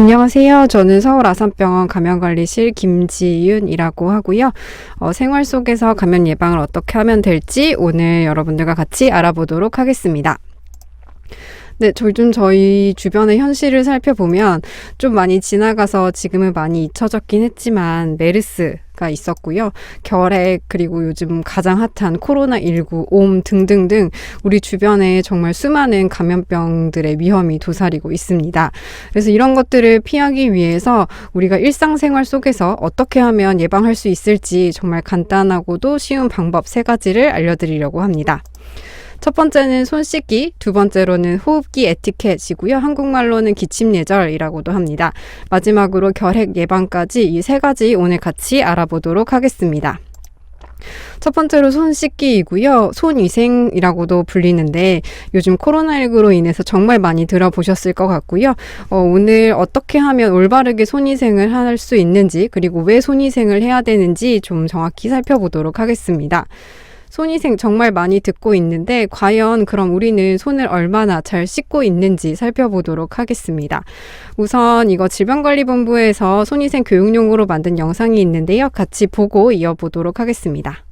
안녕하세요. 저는 서울 아산병원 감염관리실 김지윤이라고 하고요. 어, 생활 속에서 감염 예방을 어떻게 하면 될지 오늘 여러분들과 같이 알아보도록 하겠습니다. 네, 요즘 저희 주변의 현실을 살펴보면 좀 많이 지나가서 지금은 많이 잊혀졌긴 했지만 메르스가 있었고요. 결핵 그리고 요즘 가장 핫한 코로나19, 옴 등등등 우리 주변에 정말 수많은 감염병들의 위험이 도사리고 있습니다. 그래서 이런 것들을 피하기 위해서 우리가 일상생활 속에서 어떻게 하면 예방할 수 있을지 정말 간단하고도 쉬운 방법 세 가지를 알려드리려고 합니다. 첫 번째는 손 씻기, 두 번째로는 호흡기 에티켓이고요. 한국말로는 기침 예절이라고도 합니다. 마지막으로 결핵 예방까지 이 세 가지 오늘 같이 알아보도록 하겠습니다. 첫 번째로 손 씻기이고요. 손 위생이라고도 불리는데 요즘 코로나19로 인해서 정말 많이 들어보셨을 것 같고요. 어, 오늘 어떻게 하면 올바르게 손 위생을 할 수 있는지 그리고 왜 손 위생을 해야 되는지 좀 정확히 살펴보도록 하겠습니다. 손위생 정말 많이 듣고 있는데 과연 그럼 우리는 손을 얼마나 잘 씻고 있는지 살펴보도록 하겠습니다. 우선 이거 질병관리본부에서 손위생 교육용으로 만든 영상이 있는데요. 같이 보고 이어보도록 하겠습니다.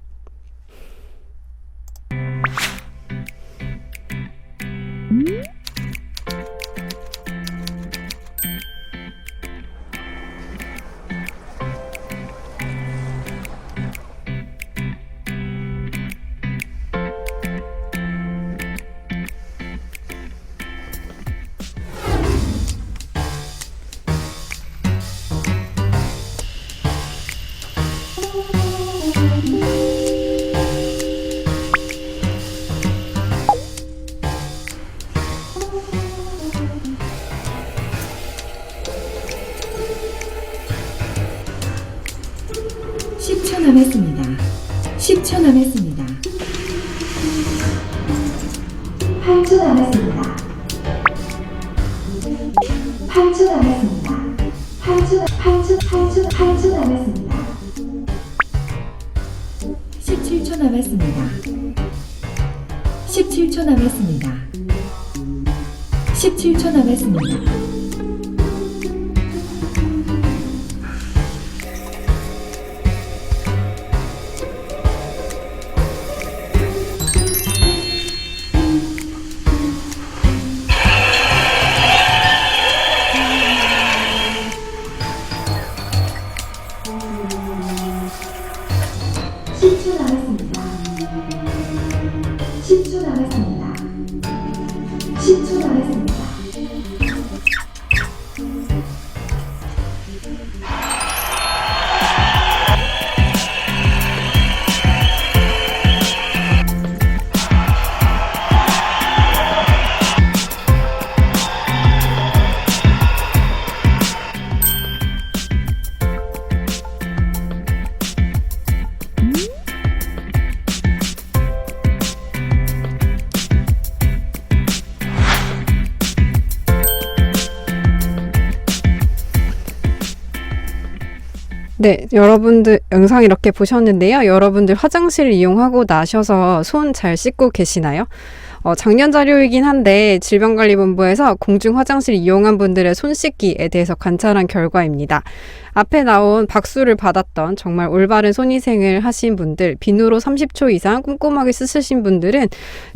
네, 여러분들 영상 이렇게 보셨는데요. 여러분들 화장실 이용하고 나셔서 손 잘 씻고 계시나요? 어, 작년 자료이긴 한데 질병관리본부에서 공중 화장실 이용한 분들의 손 씻기에 대해서 관찰한 결과입니다. 앞에 나온 박수를 받았던 정말 올바른 손위생을 하신 분들, 비누로 30초 이상 꼼꼼하게 씻으신 분들은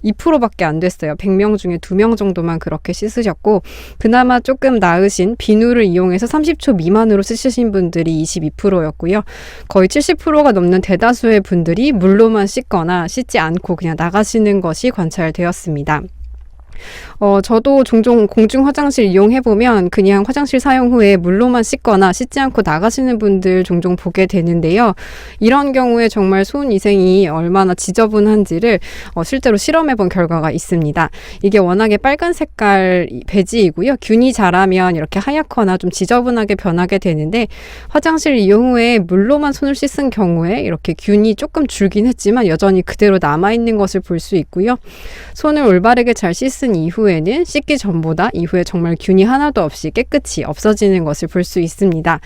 2%밖에 안 됐어요. 100명 중에 2명 정도만 그렇게 씻으셨고, 그나마 조금 나으신 비누를 이용해서 30초 미만으로 씻으신 분들이 22%였고요. 거의 70%가 넘는 대다수의 분들이 물로만 씻거나 씻지 않고 그냥 나가시는 것이 관찰되었습니다. 어, 저도 종종 공중 화장실 이용해보면 그냥 화장실 사용 후에 물로만 씻거나 씻지 않고 나가시는 분들 종종 보게 되는데요. 이런 경우에 정말 손 위생이 얼마나 지저분한지를 어, 실제로 실험해본 결과가 있습니다. 이게 워낙에 빨간 색깔 배지이고요. 균이 자라면 이렇게 하얗거나 좀 지저분하게 변하게 되는데 화장실 이용 후에 물로만 손을 씻은 경우에 이렇게 균이 조금 줄긴 했지만 여전히 그대로 남아있는 것을 볼 수 있고요. 손을 올바르게 잘 씻은 이후에는 씻기 전보다 이후에 정말 균이 하나도 없이 깨끗이 없어지는 것을 볼 수 있습니다.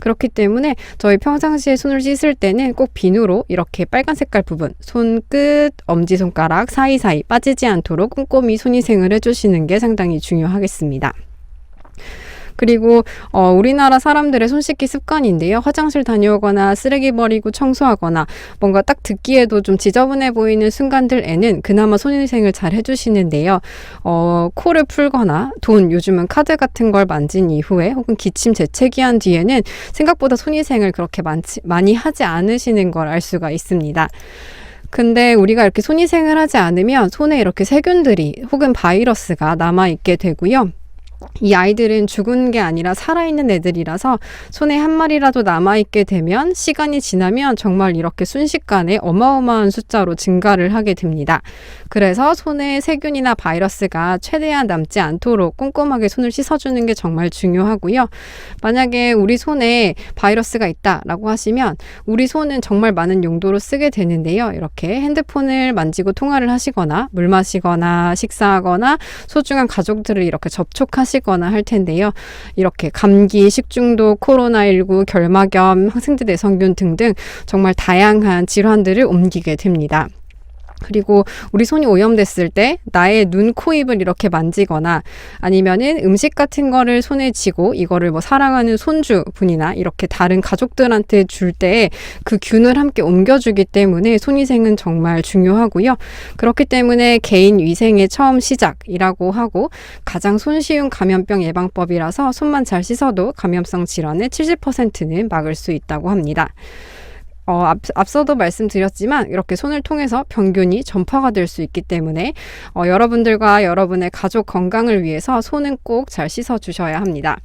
그렇기 때문에 저희 평상시에 손을 씻을 때는 꼭 비누로 이렇게 빨간 색깔 부분, 손끝, 엄지손가락 사이사이 빠지지 않도록 꼼꼼히 손위생을 해주시는 게 상당히 중요하겠습니다. 그리고 어, 우리나라 사람들의 손 씻기 습관인데요. 화장실 다녀오거나 쓰레기 버리고 청소하거나 뭔가 딱 듣기에도 좀 지저분해 보이는 순간들에는 그나마 손위생을 잘 해주시는데요. 어, 코를 풀거나 돈, 요즘은 카드 같은 걸 만진 이후에 혹은 기침 재채기 한 뒤에는 생각보다 손위생을 그렇게 많지, 많이 하지 않으시는 걸 알 수가 있습니다. 근데 우리가 이렇게 손위생을 하지 않으면 손에 이렇게 세균들이 혹은 바이러스가 남아있게 되고요. 이 아이들은 죽은 게 아니라 살아있는 애들이라서 손에 한 마리라도 남아있게 되면 시간이 지나면 정말 이렇게 순식간에 어마어마한 숫자로 증가를 하게 됩니다. 그래서 손에 세균이나 바이러스가 최대한 남지 않도록 꼼꼼하게 손을 씻어주는 게 정말 중요하고요. 만약에 우리 손에 바이러스가 있다라고 하시면 우리 손은 정말 많은 용도로 쓰게 되는데요. 이렇게 핸드폰을 만지고 통화를 하시거나 물 마시거나 식사하거나 소중한 가족들을 이렇게 접촉하시 거나 할 텐데요. 이렇게 감기, 식중독, 코로나19, 결막염, 항생제 내성균 등등 정말 다양한 질환들을 옮기게 됩니다. 그리고 우리 손이 오염됐을 때 나의 눈, 코, 입을 이렇게 만지거나 아니면은 음식 같은 거를 손에 쥐고 이거를 뭐 사랑하는 손주 분이나 이렇게 다른 가족들한테 줄 때 그 균을 함께 옮겨주기 때문에 손위생은 정말 중요하고요. 그렇기 때문에 개인 위생의 처음 시작이라고 하고 가장 손쉬운 감염병 예방법이라서 손만 잘 씻어도 감염성 질환의 70%는 막을 수 있다고 합니다. 어, 앞, 앞서도 말씀드렸지만 이렇게 손을 통해서 병균이 전파가 될 수 있기 때문에 어, 여러분들과 여러분의 가족 건강을 위해서 손은 꼭 잘 씻어 주셔야 합니다.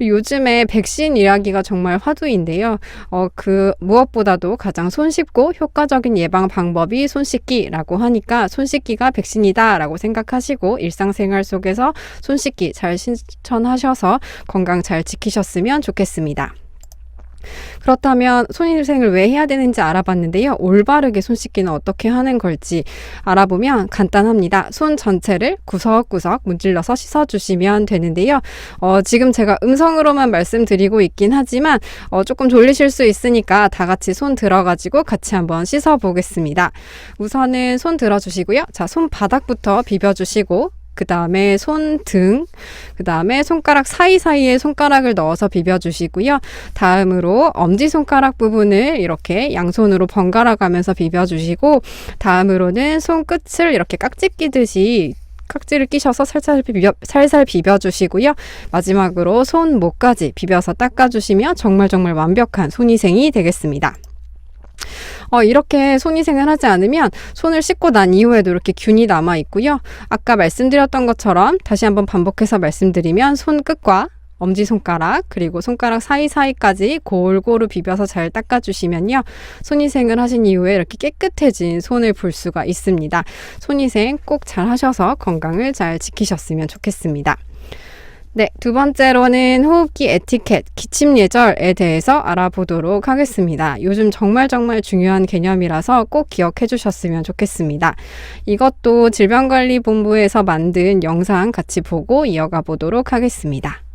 요즘에 백신 이야기가 정말 화두인데요. 어, 그 무엇보다도 가장 손쉽고 효과적인 예방 방법이 손 씻기라고 하니까 손 씻기가 백신이다라고 생각하시고 일상생활 속에서 손 씻기 잘 실천하셔서 건강 잘 지키셨으면 좋겠습니다. 그렇다면 손위생을 왜 해야 되는지 알아봤는데요. 올바르게 손 씻기는 어떻게 하는 걸지 알아보면 간단합니다. 손 전체를 구석구석 문질러서 씻어주시면 되는데요. 어, 지금 제가 음성으로만 말씀드리고 있긴 하지만 어, 조금 졸리실 수 있으니까 다 같이 손 들어가지고 같이 한번 씻어보겠습니다. 우선은 손 들어주시고요. 자, 손바닥부터 비벼주시고 그 다음에 손등, 그 다음에 손가락 사이사이에 손가락을 넣어서 비벼주시고요. 다음으로 엄지손가락 부분을 이렇게 양손으로 번갈아 가면서 비벼주시고, 다음으로는 손끝을 이렇게 깍지 끼듯이 깍지를 끼셔서 살살 비벼, 살살 비벼주시고요. 마지막으로 손목까지 비벼서 닦아주시면 정말 정말 완벽한 손위생이 되겠습니다. 어, 이렇게 손위생을 하지 않으면 손을 씻고 난 이후에도 이렇게 균이 남아 있고요. 아까 말씀드렸던 것처럼 다시 한번 반복해서 말씀드리면 손끝과 엄지손가락 그리고 손가락 사이사이까지 골고루 비벼서 잘 닦아주시면요. 손위생을 하신 이후에 이렇게 깨끗해진 손을 볼 수가 있습니다. 손위생 꼭 잘 하셔서 건강을 잘 지키셨으면 좋겠습니다. 네, 두 번째로는 호흡기 에티켓, 기침 예절에 대해서 알아보도록 하겠습니다. 요즘 정말 정말 중요한 개념이라서 꼭 기억해 주셨으면 좋겠습니다. 이것도 질병관리본부에서 만든 영상 같이 보고 이어가 보도록 하겠습니다.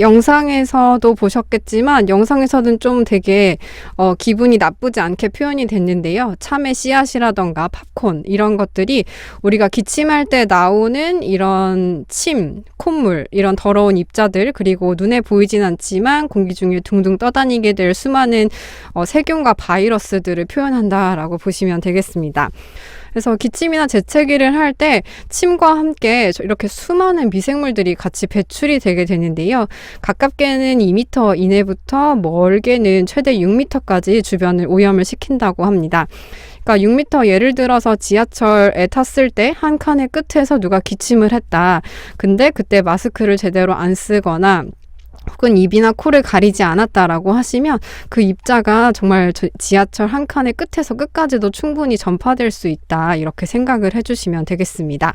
영상에서도 보셨겠지만 영상에서는 좀 되게 어, 기분이 나쁘지 않게 표현이 됐는데요. 참외 씨앗이라던가 팝콘 이런 것들이 우리가 기침할 때 나오는 이런 침, 콧물 이런 더러운 입자들 그리고 눈에 보이진 않지만 공기 중에 둥둥 떠다니게 될 수많은 어, 세균과 바이러스들을 표현한다라고 보시면 되겠습니다. 그래서 기침이나 재채기를 할 때 침과 함께 저- 이렇게 수많은 미생물들이 같이 배출이 되게 되는데요. 가깝게는 2m 이내부터 멀게는 최대 6m까지 주변을 오염을 시킨다고 합니다. 그러니까 6m 예를 들어서 지하철에 탔을 때 한 칸의 끝에서 누가 기침을 했다. 근데 그때 마스크를 제대로 안 쓰거나 혹은 입이나 코를 가리지 않았다라고 하시면 그 입자가 정말 저- 지하철 한 칸의 끝에서 끝까지도 충분히 전파될 수 있다 이렇게 생각을 해주시면 되겠습니다.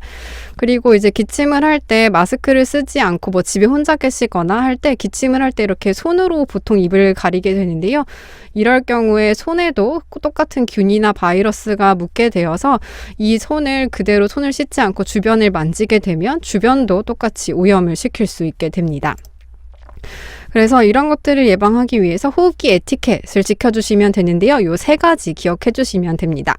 그리고 이제 기침을 할 때 마스크를 쓰지 않고 뭐 집에 혼자 계시거나 할 때 기침을 할 때 이렇게 손으로 보통 입을 가리게 되는데요. 이럴 경우에 손에도 똑같은 균이나 바이러스가 묻게 되어서 이 손을 그대로 손을 씻지 않고 주변을 만지게 되면 주변도 똑같이 오염을 시킬 수 있게 됩니다. 그래서 이런 것들을 예방하기 위해서 호흡기 에티켓을 지켜주시면 되는데요. 요 세 가지 기억해 주시면 됩니다.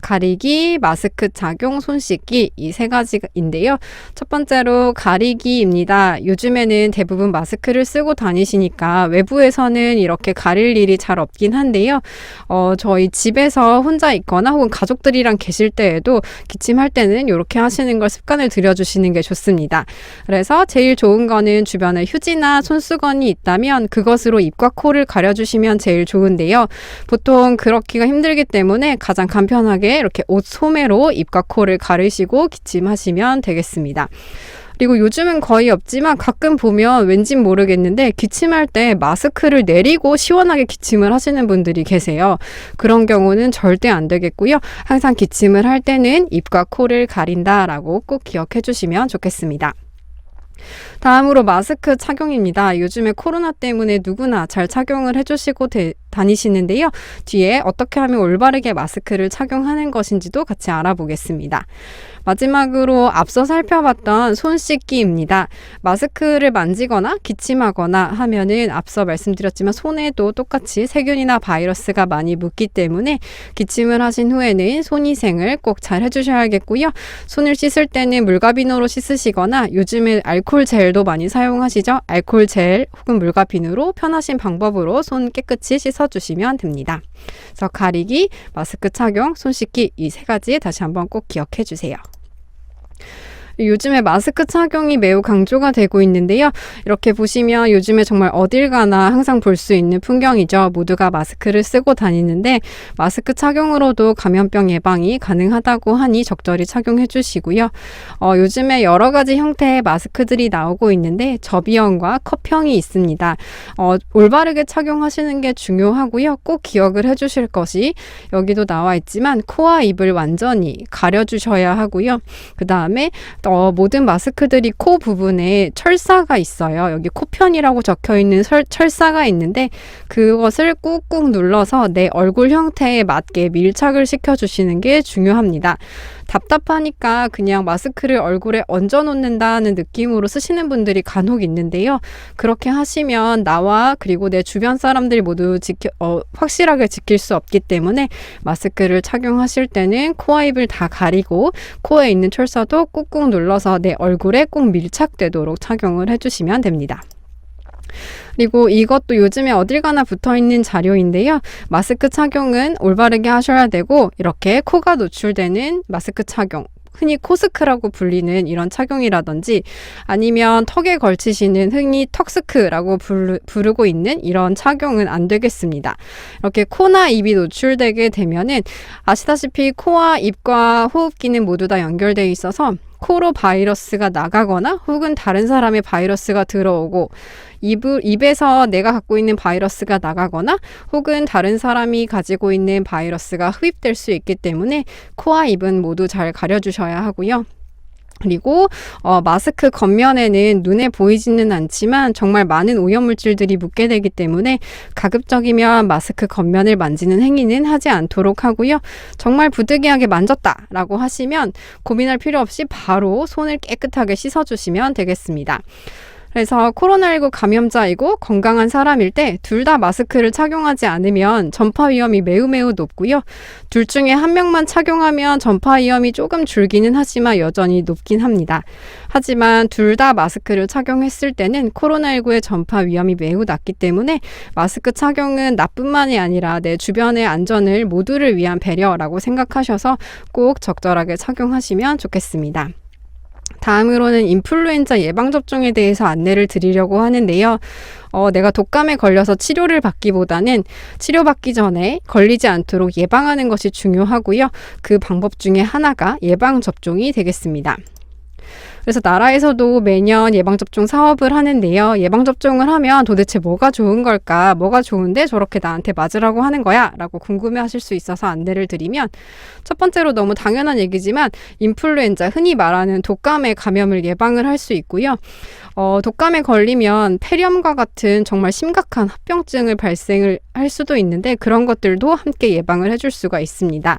가리기, 마스크 착용, 손 씻기 이 세 가지인데요. 첫 번째로 가리기입니다. 요즘에는 대부분 마스크를 쓰고 다니시니까 외부에서는 이렇게 가릴 일이 잘 없긴 한데요. 어, 저희 집에서 혼자 있거나 혹은 가족들이랑 계실 때에도 기침할 때는 이렇게 하시는 걸 습관을 들여주시는 게 좋습니다. 그래서 제일 좋은 거는 주변에 휴지나 손수건이 있다면 그것으로 입과 코를 가려주시면 제일 좋은데요. 보통 그렇기가 힘들기 때문에 가장 간편하게 이렇게 옷 소매로 입과 코를 가르시고 기침하시면 되겠습니다. 그리고 요즘은 거의 없지만 가끔 보면 왠진 모르겠는데 기침할 때 마스크를 내리고 시원하게 기침을 하시는 분들이 계세요. 그런 경우는 절대 안 되겠고요. 항상 기침을 할 때는 입과 코를 가린다라고 꼭 기억해 주시면 좋겠습니다. 다음으로 마스크 착용입니다. 요즘에 코로나 때문에 누구나 잘 착용을 해주시고 대- 다니시는데요. 뒤에 어떻게 하면 올바르게 마스크를 착용하는 것인지도 같이 알아보겠습니다. 마지막으로 앞서 살펴봤던 손 씻기입니다. 마스크를 만지거나 기침하거나 하면은 앞서 말씀드렸지만 손에도 똑같이 세균이나 바이러스가 많이 묻기 때문에 기침을 하신 후에는 손위생을 꼭 잘 해주셔야겠고요. 손을 씻을 때는 물과비누로 씻으시거나 요즘에 알콜 젤도 많이 사용하시죠. 알콜 젤 혹은 물과비누로 편하신 방법으로 손 깨끗이 씻어 주시면 됩니다. 그래서 가리기, 마스크 착용, 손 씻기 이 세 가지 다시 한번 꼭 기억해 주세요. 요즘에 마스크 착용이 매우 강조가 되고 있는데요. 이렇게 보시면 요즘에 정말 어딜 가나 항상 볼 수 있는 풍경이죠. 모두가 마스크를 쓰고 다니는데 마스크 착용으로도 감염병 예방이 가능하다고 하니 적절히 착용해 주시고요. 어, 요즘에 여러 가지 형태의 마스크들이 나오고 있는데 접이형과 컵형이 있습니다. 어, 올바르게 착용하시는 게 중요하고요. 꼭 기억을 해 주실 것이 여기도 나와 있지만 코와 입을 완전히 가려 주셔야 하고요. 그 다음에 어, 모든 마스크들이 코 부분에 철사가 있어요. 여기 코편이라고 적혀 있는 설, 철사가 있는데 그것을 꾹꾹 눌러서 내 얼굴 형태에 맞게 밀착을 시켜 주시는 게 중요합니다. 답답하니까 그냥 마스크를 얼굴에 얹어 놓는다는 느낌으로 쓰시는 분들이 간혹 있는데요. 그렇게 하시면 나와 그리고 내 주변 사람들이 모두 지켜, 어, 확실하게 지킬 수 없기 때문에 마스크를 착용하실 때는 코와 입을 다 가리고 코에 있는 철사도 꾹꾹 눌러서 내 얼굴에 꼭 밀착되도록 착용을 해주시면 됩니다. 그리고 이것도 요즘에 어딜 가나 붙어 있는 자료인데요. 마스크 착용은 올바르게 하셔야 되고 이렇게 코가 노출되는 마스크 착용 흔히 코스크라고 불리는 이런 착용이라든지 아니면 턱에 걸치시는 흔히 턱스크라고 부르, 부르고 있는 이런 착용은 안 되겠습니다. 이렇게 코나 입이 노출되게 되면은 아시다시피 코와 입과 호흡기는 모두 다 연결되어 있어서 코로 바이러스가 나가거나 혹은 다른 사람의 바이러스가 들어오고 입, 입에서 내가 갖고 있는 바이러스가 나가거나 혹은 다른 사람이 가지고 있는 바이러스가 흡입될 수 있기 때문에 코와 입은 모두 잘 가려주셔야 하고요. 그리고 어, 마스크 겉면에는 눈에 보이지는 않지만 정말 많은 오염물질들이 묻게 되기 때문에 가급적이면 마스크 겉면을 만지는 행위는 하지 않도록 하고요. 정말 부득이하게 만졌다라고 하시면 고민할 필요 없이 바로 손을 깨끗하게 씻어주시면 되겠습니다. 그래서 코로나19 감염자이고 건강한 사람일 때 둘 다 마스크를 착용하지 않으면 전파 위험이 매우 매우 높고요. 둘 중에 한 명만 착용하면 전파 위험이 조금 줄기는 하지만 여전히 높긴 합니다. 하지만 둘 다 마스크를 착용했을 때는 코로나19의 전파 위험이 매우 낮기 때문에 마스크 착용은 나뿐만이 아니라 내 주변의 안전을 모두를 위한 배려라고 생각하셔서 꼭 적절하게 착용하시면 좋겠습니다. 다음으로는 인플루엔자 예방접종에 대해서 안내를 드리려고 하는데요. 어, 내가 독감에 걸려서 치료를 받기보다는 치료받기 전에 걸리지 않도록 예방하는 것이 중요하고요. 그 방법 중에 하나가 예방접종이 되겠습니다. 그래서 나라에서도 매년 예방접종 사업을 하는데요. 예방접종을 하면 도대체 뭐가 좋은 걸까? 뭐가 좋은데 저렇게 나한테 맞으라고 하는 거야? 라고 궁금해 하실 수 있어서 안내를 드리면 첫 번째로 너무 당연한 얘기지만 인플루엔자, 흔히 말하는 독감의 감염을 예방을 할 수 있고요. 어, 독감에 걸리면 폐렴과 같은 정말 심각한 합병증을 발생을 할 수도 있는데 그런 것들도 함께 예방을 해줄 수가 있습니다.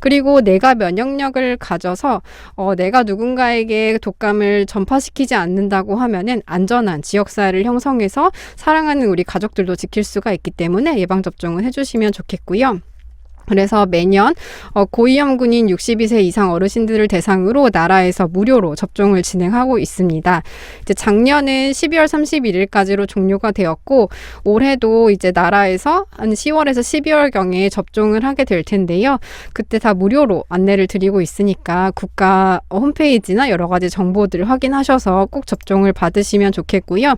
그리고 내가 면역력을 가져서 어, 내가 누군가에게 독감을 전파시키지 않는다고 하면은 안전한 지역사회를 형성해서 사랑하는 우리 가족들도 지킬 수가 있기 때문에 예방접종을 해주시면 좋겠고요. 그래서 매년 어, 고위험군인 62세 이상 어르신들을 대상으로 나라에서 무료로 접종을 진행하고 있습니다. 이제 작년은 12월 31일까지로 종료가 되었고 올해도 이제 나라에서 한 10월에서 12월 경에 접종을 하게 될 텐데요. 그때 다 무료로 안내를 드리고 있으니까 국가 홈페이지나 여러 가지 정보들을 확인하셔서 꼭 접종을 받으시면 좋겠고요.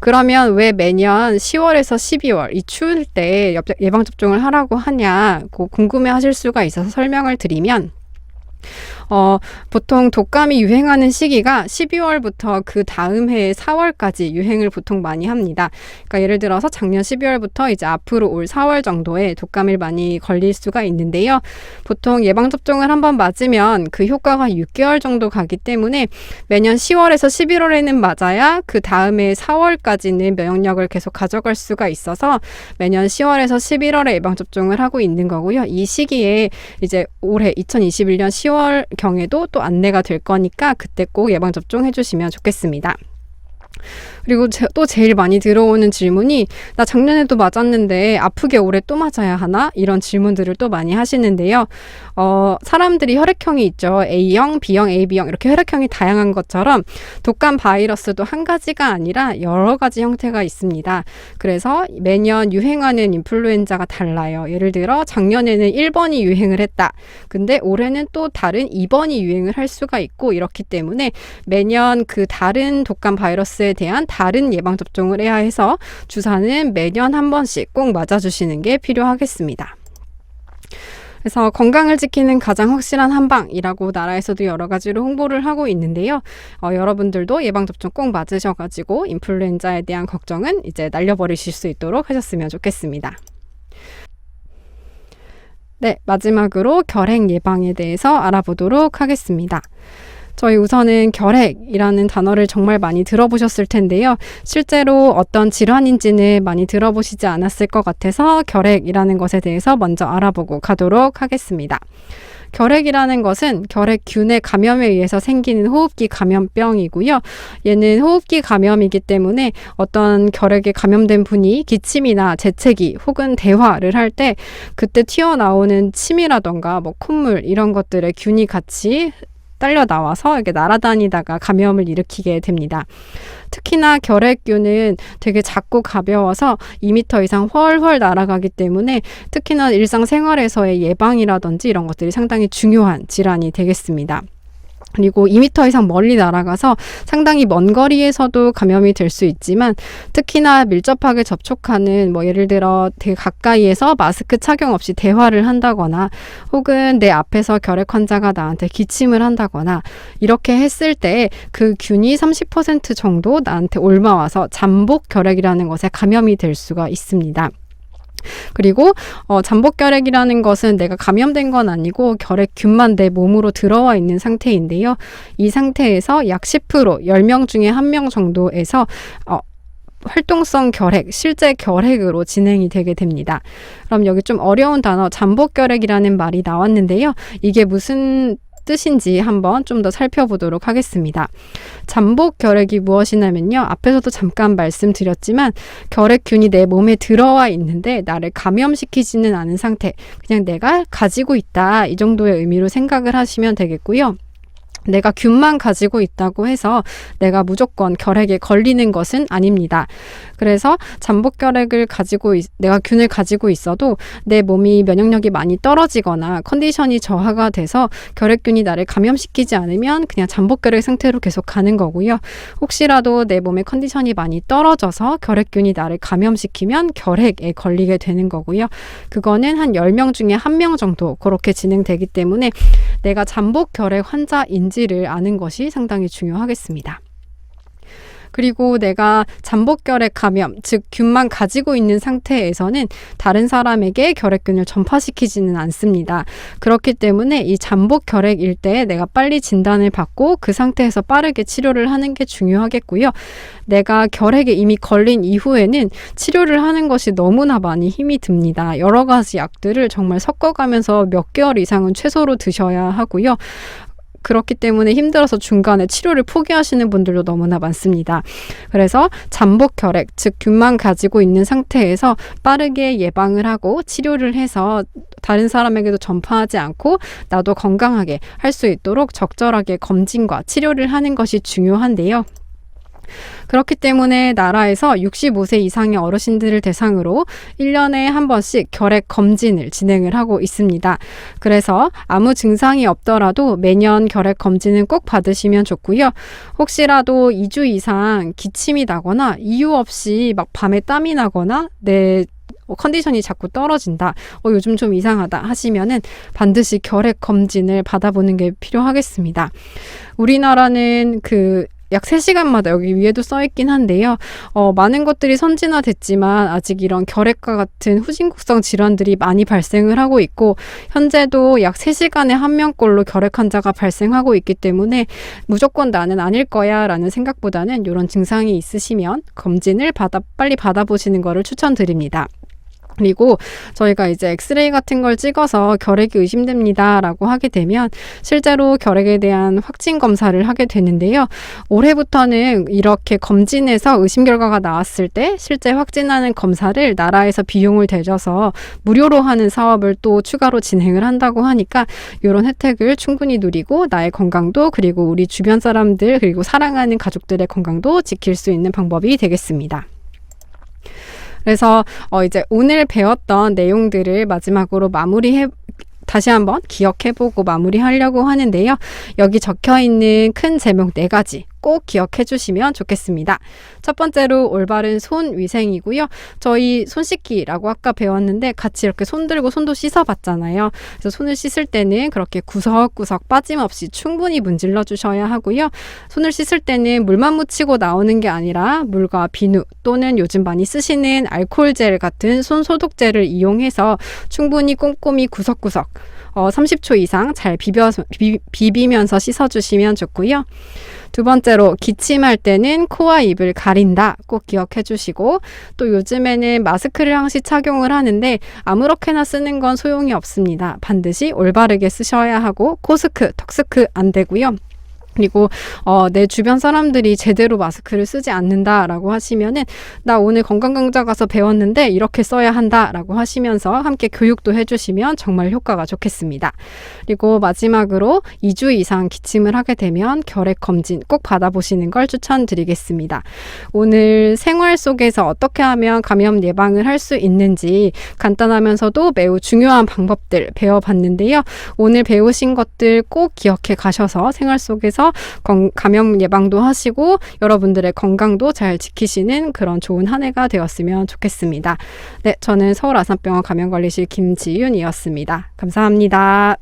그러면 왜 매년 10월에서 12월 이 추울 때 예방 접종을 하라고 하냐? 고 궁금해 하실 수가 있어서 설명을 드리면 어, 보통 독감이 유행하는 시기가 12월부터 그 다음 해 4월까지 유행을 보통 많이 합니다. 그러니까 예를 들어서 작년 12월부터 이제 앞으로 올 4월 정도에 독감을 많이 걸릴 수가 있는데요. 보통 예방접종을 한번 맞으면 그 효과가 6개월 정도 가기 때문에 매년 10월에서 11월에는 맞아야 그 다음에 4월까지는 면역력을 계속 가져갈 수가 있어서 매년 10월에서 11월에 예방접종을 하고 있는 거고요. 이 시기에 이제 올해 2021년 10월 경에도 또 안내가 될 거니까 그때 꼭 예방접종 해주시면 좋겠습니다. 그리고 제, 또 제일 많이 들어오는 질문이 나 작년에도 맞았는데 아프게 올해 또 맞아야 하나? 이런 질문들을 또 많이 하시는데요. 어, 사람들이 혈액형이 있죠. A형, B형, AB형 이렇게 혈액형이 다양한 것처럼 독감 바이러스도 한 가지가 아니라 여러 가지 형태가 있습니다. 그래서 매년 유행하는 인플루엔자가 달라요. 예를 들어 작년에는 1번이 유행을 했다. 근데 올해는 또 다른 2번이 유행을 할 수가 있고 이렇기 때문에 매년 그 다른 독감 바이러스에 대한 다른 예방접종을 해야 해서 주사는 매년 한 번씩 꼭 맞아주시는 게 필요하겠습니다. 그래서 건강을 지키는 가장 확실한 한방이라고 나라에서도 여러 가지로 홍보를 하고 있는데요. 어, 여러분들도 예방접종 꼭 맞으셔가지고 인플루엔자에 대한 걱정은 이제 날려버리실 수 있도록 하셨으면 좋겠습니다. 네, 마지막으로 결핵 예방에 대해서 알아보도록 하겠습니다. 저희 우선은 결핵이라는 단어를 정말 많이 들어보셨을 텐데요. 실제로 어떤 질환인지는 많이 들어보시지 않았을 것 같아서 결핵이라는 것에 대해서 먼저 알아보고 가도록 하겠습니다. 결핵이라는 것은 결핵균의 감염에 의해서 생기는 호흡기 감염병이고요. 얘는 호흡기 감염이기 때문에 어떤 결핵에 감염된 분이 기침이나 재채기 혹은 대화를 할 때 그때 튀어나오는 침이라던가 뭐 콧물 이런 것들의 균이 같이 딸려 나와서 이렇게 날아다니다가 감염을 일으키게 됩니다. 특히나 결핵균은 되게 작고 가벼워서 2m 이상 훨훨 날아가기 때문에 특히나 일상생활에서의 예방이라든지 이런 것들이 상당히 중요한 질환이 되겠습니다. 그리고 2m 이상 멀리 날아가서 상당히 먼 거리에서도 감염이 될 수 있지만 특히나 밀접하게 접촉하는 뭐 예를 들어 되게 가까이에서 마스크 착용 없이 대화를 한다거나 혹은 내 앞에서 결핵 환자가 나한테 기침을 한다거나 이렇게 했을 때 그 균이 30% 정도 나한테 옮아와서 잠복 결핵이라는 것에 감염이 될 수가 있습니다. 그리고 어, 잠복 결핵이라는 것은 내가 감염된 건 아니고 결핵균만 내 몸으로 들어와 있는 상태인데요. 이 상태에서 약 10% 10명 중에 1명 정도에서 어, 활동성 결핵, 실제 결핵으로 진행이 되게 됩니다. 그럼 여기 좀 어려운 단어 잠복 결핵이라는 말이 나왔는데요. 이게 무슨 뜻인지 한번 좀 더 살펴보도록 하겠습니다. 잠복 결핵이 무엇이냐면요. 앞에서도 잠깐 말씀드렸지만 결핵균이 내 몸에 들어와 있는데 나를 감염시키지는 않은 상태. 그냥 내가 가지고 있다. 이 정도의 의미로 생각을 하시면 되겠고요. 내가 균만 가지고 있다고 해서 내가 무조건 결핵에 걸리는 것은 아닙니다. 그래서 잠복 결핵을 가지고 있- 내가 균을 가지고 있어도 내 몸이 면역력이 많이 떨어지거나 컨디션이 저하가 돼서 결핵균이 나를 감염시키지 않으면 그냥 잠복 결핵 상태로 계속 가는 거고요. 혹시라도 내 몸의 컨디션이 많이 떨어져서 결핵균이 나를 감염시키면 결핵에 걸리게 되는 거고요. 그거는 한 10명 중에 1명 정도 그렇게 진행되기 때문에 내가 잠복 결핵 환자인지를 아는 것이 상당히 중요하겠습니다. 그리고 내가 잠복 결핵 감염, 즉 균만 가지고 있는 상태에서는 다른 사람에게 결핵균을 전파시키지는 않습니다. 그렇기 때문에 이 잠복 결핵일 때 내가 빨리 진단을 받고 그 상태에서 빠르게 치료를 하는 게 중요하겠고요. 내가 결핵에 이미 걸린 이후에는 치료를 하는 것이 너무나 많이 힘이 듭니다. 여러 가지 약들을 정말 섞어가면서 몇 개월 이상은 최소로 드셔야 하고요. 그렇기 때문에 힘들어서 중간에 치료를 포기하시는 분들도 너무나 많습니다. 그래서 잠복 결핵, 즉 균만 가지고 있는 상태에서 빠르게 예방을 하고 치료를 해서 다른 사람에게도 전파하지 않고 나도 건강하게 할 수 있도록 적절하게 검진과 치료를 하는 것이 중요한데요. 그렇기 때문에 나라에서 65세 이상의 어르신들을 대상으로 1년에 한 번씩 결핵 검진을 진행을 하고 있습니다. 그래서 아무 증상이 없더라도 매년 결핵 검진은 꼭 받으시면 좋고요. 혹시라도 2주 이상 기침이 나거나 이유 없이 막 밤에 땀이 나거나 내 컨디션이 자꾸 떨어진다. 어, 요즘 좀 이상하다 하시면은 반드시 결핵 검진을 받아보는 게 필요하겠습니다. 우리나라는 그 약 3시간마다 여기 위에도 써 있긴 한데요. 어, 많은 것들이 선진화됐지만 아직 이런 결핵과 같은 후진국성 질환들이 많이 발생을 하고 있고 현재도 약 3시간에 한 명꼴로 결핵 환자가 발생하고 있기 때문에 무조건 나는 아닐 거야 라는 생각보다는 이런 증상이 있으시면 검진을 받아 빨리 받아보시는 거를 추천드립니다. 그리고 저희가 이제 엑스레이 같은 걸 찍어서 결핵이 의심됩니다라고 하게 되면 실제로 결핵에 대한 확진 검사를 하게 되는데요. 올해부터는 이렇게 검진해서 의심 결과가 나왔을 때 실제 확진하는 검사를 나라에서 비용을 대줘서 무료로 하는 사업을 또 추가로 진행을 한다고 하니까 이런 혜택을 충분히 누리고 나의 건강도 그리고 우리 주변 사람들 그리고 사랑하는 가족들의 건강도 지킬 수 있는 방법이 되겠습니다. 그래서 어 이제 오늘 배웠던 내용들을 마지막으로 마무리해 다시 한번 기억해보고 마무리하려고 하는데요. 여기 적혀 있는 큰 제목 네 가지 꼭 기억해 주시면 좋겠습니다. 첫 번째로 올바른 손 위생이고요. 저희 손 씻기라고 아까 배웠는데 같이 이렇게 손 들고 손도 씻어 봤잖아요. 그래서 손을 씻을 때는 그렇게 구석구석 빠짐없이 충분히 문질러 주셔야 하고요. 손을 씻을 때는 물만 묻히고 나오는 게 아니라 물과 비누 또는 요즘 많이 쓰시는 알코올 젤 같은 손 소독제를 이용해서 충분히 꼼꼼히 구석구석 어, 30초 이상 잘 비벼, 비, 비비면서 씻어주시면 좋고요. 두 번째로 기침할 때는 코와 입을 가린다 꼭 기억해 주시고 또 요즘에는 마스크를 항시 착용을 하는데 아무렇게나 쓰는 건 소용이 없습니다. 반드시 올바르게 쓰셔야 하고 코스크, 턱스크 안 되고요. 그리고 어, 내 주변 사람들이 제대로 마스크를 쓰지 않는다라고 하시면은 나 오늘 건강 강좌 가서 배웠는데 이렇게 써야 한다라고 하시면서 함께 교육도 해주시면 정말 효과가 좋겠습니다. 그리고 마지막으로 2주 이상 기침을 하게 되면 결핵 검진 꼭 받아보시는 걸 추천드리겠습니다. 오늘 생활 속에서 어떻게 하면 감염 예방을 할 수 있는지 간단하면서도 매우 중요한 방법들 배워봤는데요. 오늘 배우신 것들 꼭 기억해 가셔서 생활 속에서 건- 감염 예방도 하시고 여러분들의 건강도 잘 지키시는 그런 좋은 한 해가 되었으면 좋겠습니다. 네, 저는 서울 아산병원 감염관리실 김지윤이었습니다. 감사합니다.